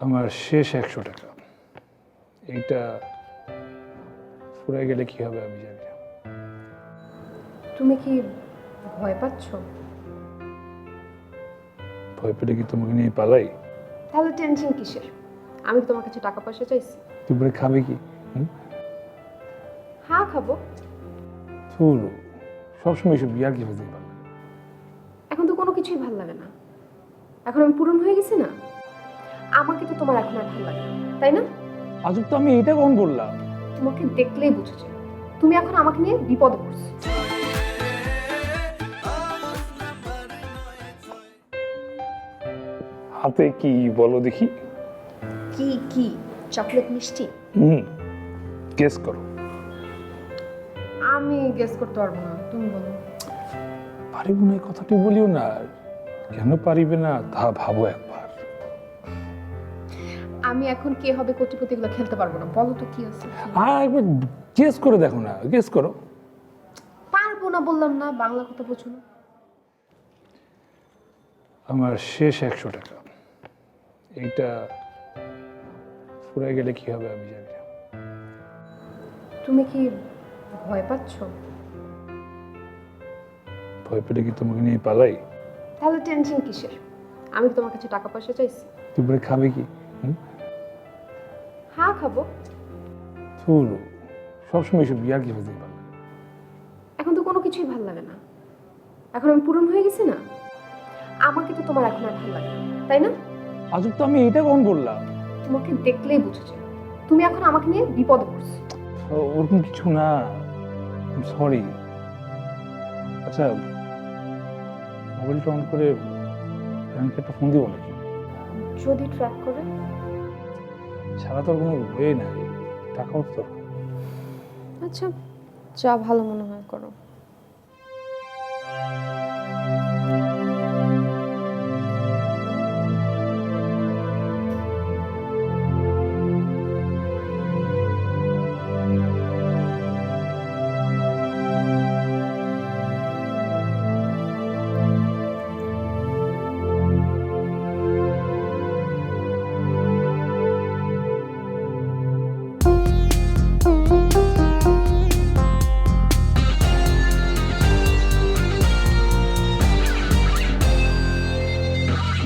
আমার শেষ একশো টাকা। এইটা ফুরাই গেলে কি হবে আমি জানি না। তুমি কি ভয় পাচ্ছ? ভয় পেলে কি তোমাকে নিয়ে পালাই? তাহলে টেনশন কিসের? আমি তোমার কাছে টাকা পয়সা চাইছি। দুপুরে খাবে কি? হ্যাঁ খাব। থুর সবসময় এসব বিয়ার কি হতে পারে এখন তো কোনো কিছুই ভালো লাগে না। এখন আমি পূরণ হয়ে গেছি না? আমাকে তো তোমার এখন আর ভালো লাগে না, তাই না? আজব তো আমি এটা কখন বললাম? তোমাকে দেখলেই বুঝেছে তুমি এখন আমাকে নিয়ে বিপদে পড়ছো হাতে কি বলো দেখি। কি কি? চকলেট মিষ্টি? হুম গেস করো। আমি গেস করতে পারব না তুমি বলো। পারিব না এই কথাটি বলিও না কেন পারিবে না তা ভাবো একবার আমি এখন কে হবে কোটিপতি গুলো খেলতে পারব না? বলো তো কি আছে? আর একবার গেস করে দেখো না গেস করো। পারব না বললাম না বাংলা কথা বোঝো না। আমার শেষ একশো টাকা। এইটা ফুরাই গেলে কি হবে আমি জানি না। তুমি কি ভয় পাচ্ছ? ভয় পেলে কি তোমাকে নিয়ে পালাই? তাহলে টেনশন কিসের? আমি তোমার কাছে টাকা পয়সা চাইছি। দুপুরে খাবে কি? হুম? হ্যাঁ খাব। থুর সবসময় এসব বিয়ার কি হতে পারে। এখন তো কোনো কিছুই ভালো লাগে না। এখন আমি পূরণ হয়ে গেছি না? আমাকে তো তোমার এখন আর ভালো লাগে না, তাই না? আজব তো আমি এটা কখন বললাম তোমাকে দেখলেই বুঝেছে তুমি এখন আমাকে নিয়ে বিপদে পড়ছো। ও- ওরকম কিছু না। সরি আচ্ছা মোবাইলটা অন করে ফ্রেন্ডকে একটা ফোন দিব নাকি? যদি ট্র্যাক করে। ছাড়া তো আর কোনো ওয়ে নাই। টাকাও তো আচ্ছা যা ভালো মনে হয় করো।